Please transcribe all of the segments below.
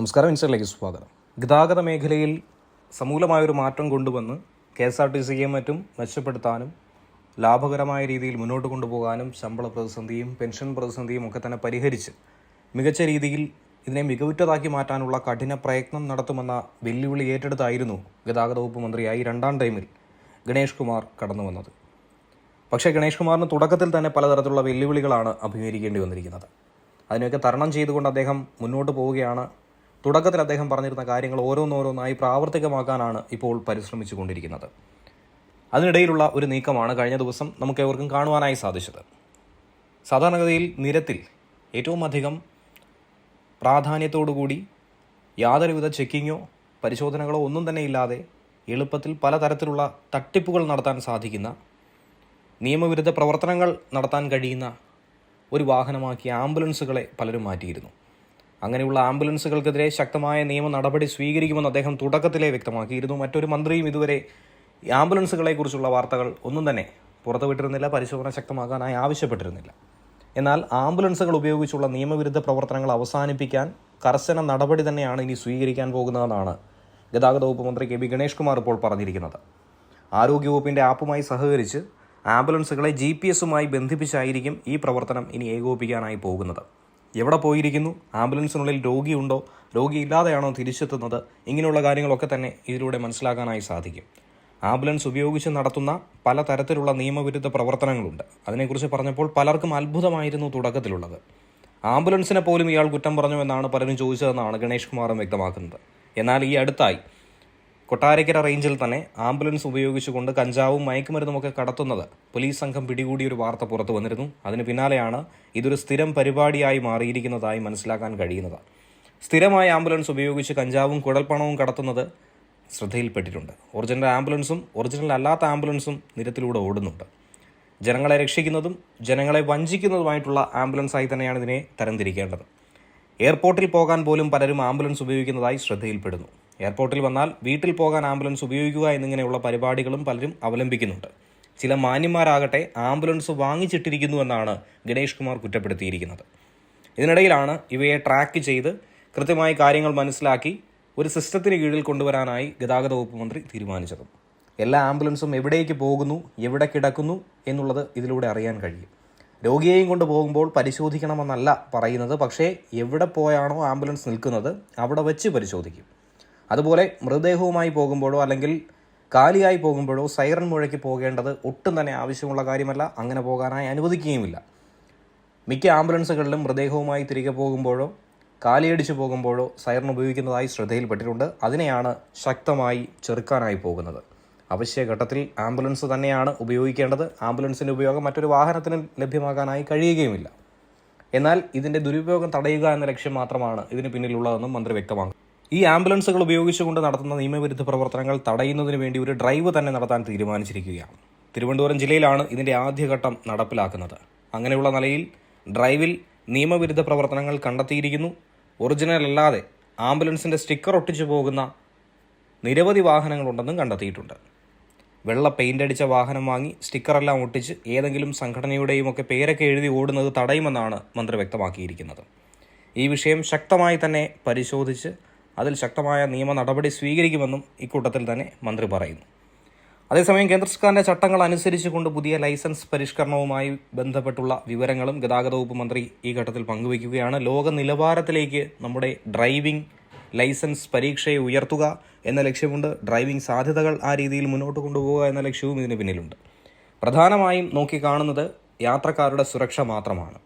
നമസ്കാരം ഇൻസ്റ്ററിലേക്ക് സ്വാഗതം. ഗതാഗത മേഖലയിൽ സമൂലമായൊരു മാറ്റം കൊണ്ടുവന്ന് കെ എസ് ആർ ടി സിയെ മറ്റും മെച്ചപ്പെടുത്താനും ലാഭകരമായ രീതിയിൽ മുന്നോട്ട് കൊണ്ടുപോകാനും ശമ്പള പ്രതിസന്ധിയും പെൻഷൻ പ്രതിസന്ധിയും ഒക്കെ തന്നെ പരിഹരിച്ച് മികച്ച രീതിയിൽ ഇതിനെ മികവുറ്റതാക്കി മാറ്റാനുള്ള കഠിന പ്രയത്നം നടത്തുമെന്ന വെല്ലുവിളി ഏറ്റെടുത്തായിരുന്നു ഗതാഗത വകുപ്പ് മന്ത്രിയായി രണ്ടാം ടൈമിൽ ഗണേഷ് കുമാർ കടന്നു വന്നത്. പക്ഷേ ഗണേഷ് കുമാറിന് തുടക്കത്തിൽ തന്നെ പലതരത്തിലുള്ള വെല്ലുവിളികളാണ് അഭിമുഖീകരിക്കേണ്ടി വന്നിരിക്കുന്നത്. അതിനെയൊക്കെ തരണം ചെയ്തുകൊണ്ട് അദ്ദേഹം മുന്നോട്ട് പോവുകയാണ് തുടക്കത്തിൽ അദ്ദേഹം പറഞ്ഞിരുന്ന കാര്യങ്ങൾ ഓരോന്നോരോന്നായി പ്രാവർത്തികമാക്കാനാണ് ഇപ്പോൾ പരിശ്രമിച്ചു കൊണ്ടിരിക്കുന്നത് അതിനിടയിലുള്ള ഒരു നീക്കമാണ് കഴിഞ്ഞ ദിവസം നമുക്ക് ഏവർക്കും കാണുവാനായി സാധിച്ചത്. സാധാരണഗതിയിൽ നിരത്തിൽ ഏറ്റവും അധികം പ്രാധാന്യത്തോടുകൂടി യാതൊരുവിധ ചെക്കിങ്ങോ പരിശോധനകളോ ഒന്നും തന്നെ ഇല്ലാതെ എളുപ്പത്തിൽ പലതരത്തിലുള്ള തട്ടിപ്പുകൾ നടത്താൻ സാധിക്കുന്ന നിയമവിരുദ്ധ പ്രവർത്തനങ്ങൾ നടത്താൻ കഴിയുന്ന ഒരു വാഹനമാക്കി ആംബുലൻസുകളെ പലരും മാറ്റിയിരുന്നു. അങ്ങനെയുള്ള ആംബുലൻസുകൾക്കെതിരെ ശക്തമായ നിയമ നടപടി സ്വീകരിക്കുമെന്ന് അദ്ദേഹം തുടക്കത്തിലേ വ്യക്തമാക്കിയിരുന്നു. മറ്റൊരു മന്ത്രിയും ഇതുവരെ ആംബുലൻസുകളെ ആംബുലൻസുകളെക്കുറിച്ചുള്ള വാർത്തകൾ ഒന്നും തന്നെ പുറത്തുവിട്ടിരുന്നില്ല പരിശോധന ശക്തമാക്കാനായി ആവശ്യപ്പെട്ടിരുന്നില്ല. എന്നാൽ ആംബുലൻസുകൾ ഉപയോഗിച്ചുള്ള നിയമവിരുദ്ധ പ്രവർത്തനങ്ങൾ അവസാനിപ്പിക്കാൻ കർശന നടപടി തന്നെയാണ് ഇനി സ്വീകരിക്കാൻ പോകുന്നതെന്നാണ് ഗതാഗത വകുപ്പ് മന്ത്രി കെ ബി ഗണേഷ് കുമാർ ഇപ്പോൾ പറഞ്ഞിരിക്കുന്നത്. ആരോഗ്യവകുപ്പിന്റെ ആപ്പുമായി സഹകരിച്ച് ആംബുലൻസുകളെ ജി പി എസുമായി ബന്ധിപ്പിച്ചായിരിക്കും ഈ പ്രവർത്തനം ഇനി ഏകോപിക്കാനായി പോകുന്നത്. എവിടെ പോയിരിക്കുന്നു? ആംബുലൻസിനുള്ളിൽ രോഗിയുണ്ടോ? രോഗി ഇല്ലാതെയാണോ തിരിച്ചെത്തുന്നത്? ഇങ്ങനെയുള്ള കാര്യങ്ങളൊക്കെ തന്നെ ഇതിലൂടെ മനസ്സിലാക്കാനായി സാധിക്കും. ആംബുലൻസ് ഉപയോഗിച്ച് നടത്തുന്ന പല തരത്തിലുള്ള നിയമവിരുദ്ധ പ്രവർത്തനങ്ങളുണ്ട്. അതിനെക്കുറിച്ച് പറഞ്ഞപ്പോൾ പലർക്കും അത്ഭുതമായിരുന്നു തുടക്കത്തിലുള്ളത്. ആംബുലൻസിനെ പോലും ഇയാൾ കുറ്റം പറഞ്ഞു എന്നാണ് പലരും ചോദിച്ചതെന്നാണ് ഗണേഷ് കുമാറും വ്യക്തമാക്കുന്നത്. എന്നാൽ ഈ അടുത്തായി കൊട്ടാരക്കര റേഞ്ചിൽ തന്നെ ആംബുലൻസ് ഉപയോഗിച്ചുകൊണ്ട് കഞ്ചാവും മയക്കുമരുന്നും ഒക്കെ കടത്തുന്നത് പോലീസ് സംഘം പിടികൂടിയ ഒരു വാർത്ത പുറത്തു വന്നിരുന്നു. അതിന് പിന്നാലെയാണ് ഇതൊരു സ്ഥിരം പരിപാടിയായി മാറിയിരിക്കുന്നതായി മനസ്സിലാക്കാൻ കഴിയുന്നത്. സ്ഥിരമായ ആംബുലൻസ് ഉപയോഗിച്ച് കഞ്ചാവും കുഴൽപ്പണവും കടത്തുന്നത് ശ്രദ്ധയിൽപ്പെട്ടിട്ടുണ്ട്. ഒറിജിനൽ ആംബുലൻസും ഒറിജിനൽ അല്ലാത്ത ആംബുലൻസും നിരത്തിലൂടെ ഓടുന്നുണ്ട്. ജനങ്ങളെ രക്ഷിക്കുന്നതും ജനങ്ങളെ വഞ്ചിക്കുന്നതുമായിട്ടുള്ള ആംബുലൻസായി തന്നെയാണ് ഇതിനെ തരംതിരിക്കേണ്ടത്. എയർപോർട്ടിൽ പോകാൻ പോലും പലരും ആംബുലൻസ് ഉപയോഗിക്കുന്നതായി ശ്രദ്ധയിൽപ്പെടുന്നു. എയർപോർട്ടിൽ വന്നാൽ വീട്ടിൽ പോകാൻ ആംബുലൻസ് ഉപയോഗിക്കുക എന്നിങ്ങനെയുള്ള പരിപാടികളും പലരും അവലംബിക്കുന്നുണ്ട്. ചില മാന്യന്മാരാകട്ടെ ആംബുലൻസ് വാങ്ങിച്ചിട്ടിരിക്കുന്നു എന്നാണ് ഗണേഷ് കുമാർ കുറ്റപ്പെടുത്തിയിരിക്കുന്നത്. ഇതിനിടയിലാണ് ഇവയെ ട്രാക്ക് ചെയ്ത് കൃത്യമായി കാര്യങ്ങൾ മനസ്സിലാക്കി ഒരു സിസ്റ്റത്തിന് കീഴിൽ കൊണ്ടുവരാനായി ഗതാഗത വകുപ്പ് മന്ത്രി തീരുമാനിച്ചത്. എല്ലാ ആംബുലൻസും എവിടേക്ക് പോകുന്നു എവിടെ കിടക്കുന്നു എന്നുള്ളത് ഇതിലൂടെ അറിയാൻ കഴിയും. രോഗിയെയും കൊണ്ട് പോകുമ്പോൾ പരിശോധിക്കണമെന്നല്ല പറയുന്നത് പക്ഷേ എവിടെ പോയാണോ ആംബുലൻസ് നിൽക്കുന്നത് അവിടെ വെച്ച് പരിശോധിക്കും. അതുപോലെ മൃതദേഹവുമായി പോകുമ്പോഴോ അല്ലെങ്കിൽ കാലിയായി പോകുമ്പോഴോ സൈറൺ മുഴയ്ക്ക് പോകേണ്ടത് ഒട്ടും തന്നെ ആവശ്യമുള്ള കാര്യമല്ല. അങ്ങനെ പോകാനായി അനുവദിക്കുകയുമില്ല. മിക്ക ആംബുലൻസുകളിലും മൃതദേഹവുമായി തിരികെ പോകുമ്പോഴോ കാലിയടിച്ചു പോകുമ്പോഴോ സൈറൺ ഉപയോഗിക്കുന്നതായി ശ്രദ്ധയിൽപ്പെട്ടിട്ടുണ്ട്. അതിനെയാണ് ശക്തമായി ചെറുക്കാനായി പോകുന്നത്. അവശ്യഘട്ടത്തിൽ ആംബുലൻസ് തന്നെയാണ് ഉപയോഗിക്കേണ്ടത്. ആംബുലൻസിന്റെ ഉപയോഗം മറ്റൊരു വാഹനത്തിന് ലഭ്യമാകാനായി കഴിയുകയുമില്ല. എന്നാൽ ഇതിന്റെ ദുരുപയോഗം തടയുക എന്ന ലക്ഷ്യം മാത്രമാണ് ഇതിന് പിന്നിലുള്ളതെന്നും മന്ത്രി വ്യക്തമാക്കി ഈ ആംബുലൻസുകൾ ഉപയോഗിച്ചുകൊണ്ട് നടത്തുന്ന നിയമവിരുദ്ധ പ്രവർത്തനങ്ങൾ തടയുന്നതിന് വേണ്ടി ഒരു ഡ്രൈവ് തന്നെ നടത്താൻ തീരുമാനിച്ചിരിക്കുകയാണ്. തിരുവനന്തപുരം ജില്ലയിലാണ് ഇതിന്റെ ആദ്യഘട്ടം നടപ്പിലാക്കുന്നത്. അങ്ങനെയുള്ള നിലയിൽ ഡ്രൈവിൽ നിയമവിരുദ്ധ പ്രവർത്തനങ്ങൾ കണ്ടെത്തിയിരിക്കുന്നു. ഒറിജിനൽ അല്ലാതെ ആംബുലൻസിന്റെ സ്റ്റിക്കർ ഒട്ടിച്ചു പോകുന്ന നിരവധി വാഹനങ്ങളുണ്ടെന്നും കണ്ടെത്തിയിട്ടുണ്ട്. വെള്ള പെയിന്റ് അടിച്ച വാഹനം വാങ്ങി സ്റ്റിക്കറെല്ലാം ഒട്ടിച്ച് ഏതെങ്കിലും സംഘടനയുടെയും ഒക്കെ പേരൊക്കെ എഴുതി ഓടുന്നത് തടയുമെന്നാണ് മന്ത്രി വ്യക്തമാക്കിയിരിക്കുന്നത്. ഈ വിഷയം ശക്തമായി തന്നെ പരിശോധിച്ച് അതിൽ ശക്തമായ നിയമ നടപടി സ്വീകരിക്കുമെന്നും ഇക്കൂട്ടത്തിൽ തന്നെ മന്ത്രി പറയുന്നു. അതേസമയം കേന്ദ്ര സർക്കാരിന്റെ ചട്ടങ്ങൾ അനുസരിച്ചുകൊണ്ട് പുതിയ ലൈസൻസ് പരിഷ്കരണവുമായി ബന്ധപ്പെട്ടുള്ള വിവരങ്ങളും ഗതാഗത വകുപ്പ് മന്ത്രി ഈ ഘട്ടത്തിൽ പങ്കുവയ്ക്കുകയാണ്. ലോക നിലവാരത്തിലേക്ക് നമ്മുടെ ഡ്രൈവിംഗ് ലൈസൻസ് പരീക്ഷയെ ഉയർത്തുക എന്ന ലക്ഷ്യമുണ്ട്. ഡ്രൈവിംഗ് സാധ്യതകൾ ആ രീതിയിൽ മുന്നോട്ട് കൊണ്ടുപോകുക എന്ന ലക്ഷ്യവും ഇതിന് പിന്നിലുണ്ട്. പ്രധാനമായും നോക്കിക്കാണുന്നത് യാത്രക്കാരുടെ സുരക്ഷ മാത്രമാണ്.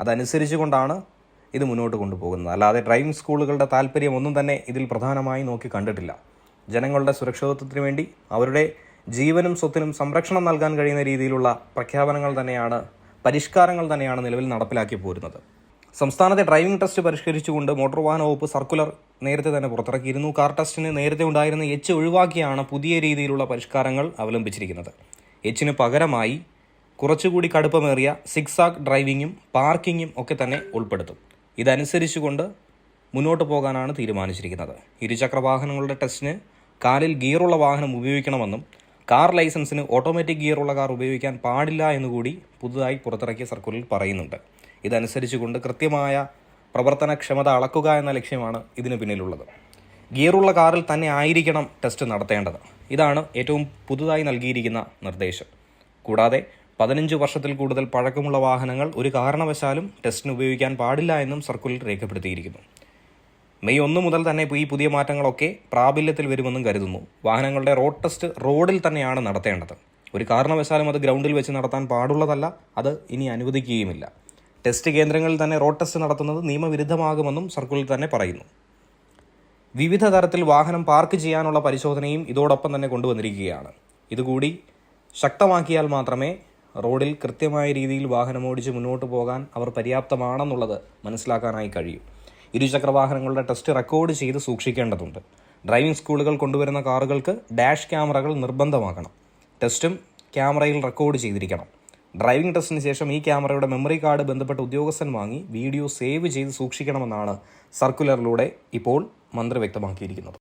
അതനുസരിച്ചുകൊണ്ടാണ് ഇത് മുന്നോട്ട് കൊണ്ടുപോകുന്നത്. അല്ലാതെ ഡ്രൈവിംഗ് സ്കൂളുകളുടെ താല്പര്യം ഒന്നും തന്നെ ഇതിൽ പ്രധാനമായി നോക്കി കണ്ടിട്ടില്ല. ജനങ്ങളുടെ സുരക്ഷിതത്വത്തിന് വേണ്ടി അവരുടെ ജീവനും സ്വത്തിനും സംരക്ഷണം നൽകാൻ കഴിയുന്ന രീതിയിലുള്ള പ്രഖ്യാപനങ്ങൾ തന്നെയാണ് പരിഷ്കാരങ്ങൾ തന്നെയാണ് നിലവിൽ നടപ്പിലാക്കി പോരുന്നത്. സംസ്ഥാനത്തെ ഡ്രൈവിംഗ് ടെസ്റ്റ് പരിഷ്കരിച്ചുകൊണ്ട് മോട്ടോർ വാഹന വകുപ്പ് സർക്കുലർ നേരത്തെ തന്നെ പുറത്തിറക്കിയിരുന്നു. കാർ ടെസ്റ്റിന് നേരത്തെ ഉണ്ടായിരുന്ന എച്ച് ഒഴിവാക്കിയാണ് പുതിയ രീതിയിലുള്ള പരിഷ്കാരങ്ങൾ അവലംബിച്ചിരിക്കുന്നത്. എച്ചിന് പകരമായി കുറച്ചുകൂടി കടുപ്പമേറിയ സിക്സാക് ഡ്രൈവിങ്ങും പാർക്കിങ്ങും ഒക്കെ തന്നെ ഉൾപ്പെടുത്തും. ഇതനുസരിച്ചുകൊണ്ട് മുന്നോട്ട് പോകാനാണ് തീരുമാനിച്ചിരിക്കുന്നത്. ഇരുചക്ര വാഹനങ്ങളുടെ ടെസ്റ്റിന് കാലിൽ ഗിയറുള്ള വാഹനം ഉപയോഗിക്കണമെന്നും കാർ ലൈസൻസിന് ഓട്ടോമാറ്റിക് ഗിയറുള്ള കാർ ഉപയോഗിക്കാൻ പാടില്ല എന്നുകൂടി പുതുതായി പുറത്തിറക്കിയ സർക്കുലറിൽ പറയുന്നുണ്ട്. ഇതനുസരിച്ചുകൊണ്ട് കൃത്യമായ പ്രവർത്തനക്ഷമത അളക്കുക എന്ന ലക്ഷ്യമാണ് ഇതിന് പിന്നിലുള്ളത്. ഗിയറുള്ള കാറിൽ തന്നെ ആയിരിക്കണം ടെസ്റ്റ് നടത്തേണ്ടത്. ഇതാണ് ഏറ്റവും പുതുതായി നൽകിയിരിക്കുന്ന നിർദ്ദേശം. കൂടാതെ പതിനഞ്ച് വർഷത്തിൽ കൂടുതൽ പഴക്കമുള്ള വാഹനങ്ങൾ ഒരു കാരണവശാലും ടെസ്റ്റിന് ഉപയോഗിക്കാൻ പാടില്ല എന്നും സർക്കുലർ രേഖപ്പെടുത്തിയിരിക്കുന്നു. മെയ് ഒന്ന് മുതൽ തന്നെ ഈ പുതിയ മാറ്റങ്ങളൊക്കെ പ്രാബല്യത്തിൽ വരുമെന്നും കരുതുന്നു. വാഹനങ്ങളുടെ റോഡ് ടെസ്റ്റ് റോഡിൽ തന്നെയാണ് നടത്തേണ്ടത്. ഒരു കാരണവശാലും അത് ഗ്രൗണ്ടിൽ വെച്ച് നടത്താൻ പാടുള്ളതല്ല അത് ഇനി അനുവദിക്കുകയുമില്ല. ടെസ്റ്റ് കേന്ദ്രങ്ങളിൽ തന്നെ റോഡ് ടെസ്റ്റ് നടത്തുന്നത് നിയമവിരുദ്ധമാകുമെന്നും സർക്കുലർ തന്നെ പറയുന്നു. വിവിധ തരത്തിൽ വാഹനം പാർക്ക് ചെയ്യാനുള്ള പരിശോധനയും ഇതോടൊപ്പം തന്നെ കൊണ്ടുവന്നിരിക്കുകയാണ്. ഇതുകൂടി ശക്തമാക്കിയാൽ മാത്രമേ റോഡിൽ കൃത്യമായ രീതിയിൽ വാഹനം ഓടിച്ച് മുന്നോട്ട് പോകാൻ അവർ പര്യാപ്തമാണെന്നുള്ളത് മനസ്സിലാക്കാനായി കഴിയും. ഇരുചക്ര വാഹനങ്ങളുടെ ടെസ്റ്റ് റെക്കോർഡ് ചെയ്ത് സൂക്ഷിക്കേണ്ടതുണ്ട്. ഡ്രൈവിംഗ് സ്കൂളുകൾ കൊണ്ടുവരുന്ന കാറുകൾക്ക് ഡാഷ് ക്യാമറകൾ നിർബന്ധമാക്കണം ടെസ്റ്റും ക്യാമറയിൽ റെക്കോർഡ് ചെയ്തിരിക്കണം. ഡ്രൈവിംഗ് ടെസ്റ്റിന് ശേഷം ഈ ക്യാമറയുടെ മെമ്മറി കാർഡ് ബന്ധപ്പെട്ട ഉദ്യോഗസ്ഥൻ വാങ്ങി വീഡിയോ സേവ് ചെയ്ത് സൂക്ഷിക്കണമെന്നാണ് സർക്കുലറിലൂടെ ഇപ്പോൾ മന്ത്രി വ്യക്തമാക്കിയിരിക്കുന്നത്.